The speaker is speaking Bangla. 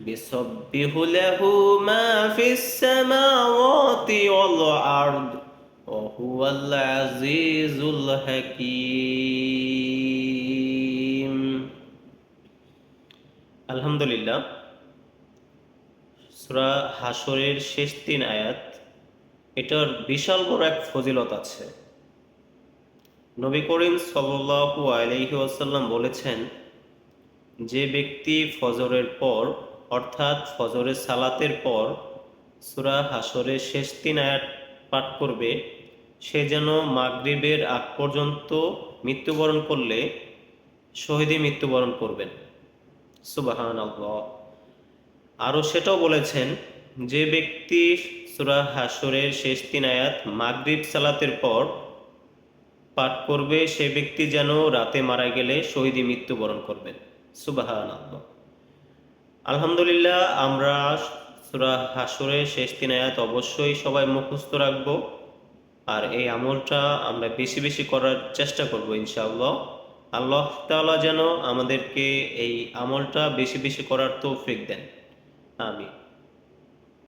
بسبح له ما في السماوات والأرض وهو العزيز الحكيم আলহামদুলিল্লাহ সূরা হাসরের শেষ তিন আয়াত এটার বিশাল বড় এক ফজিলত আছে নবী করিম সাল্লাল্লাহু আলাইহি ওয়াসাল্লাম বলেছেন যে ব্যক্তি ফজরের পর অর্থাৎ ফজরের সালাতের পর সূরা হাসরের শেষ তিন আয়াত পাঠ করবে, সে যেন মাগরিবের আগ পর্যন্ত মৃত্যুবরণ করলে শহীদী মৃত্যুবরণ করবেন। সুবাহান আরও সেটাও বলেছেন, যে ব্যক্তি সুরা হাসরের শেষ তিন আয়াত মাগরিব সালাতের পর পাঠ করবে, সে ব্যক্তি যেন রাতে মারা গেলে শহীদী মৃত্যুবরণ করবেন। সুবাহান আল্লাহ আলহামদুলিল্লাহ, আমরা সুরা হাসুরের শেষ তিন আয়াত অবশ্যই সবাই মুখস্থ রাখব। আর এই আমলটা আমরা বেশি বেশি করার চেষ্টা করব ইনশাআল্লাহ। আল্লাহ তাআলা যেন আমাদেরকে এই আমলটা বেশি বেশি করার তৌফিক দেন। আমিন।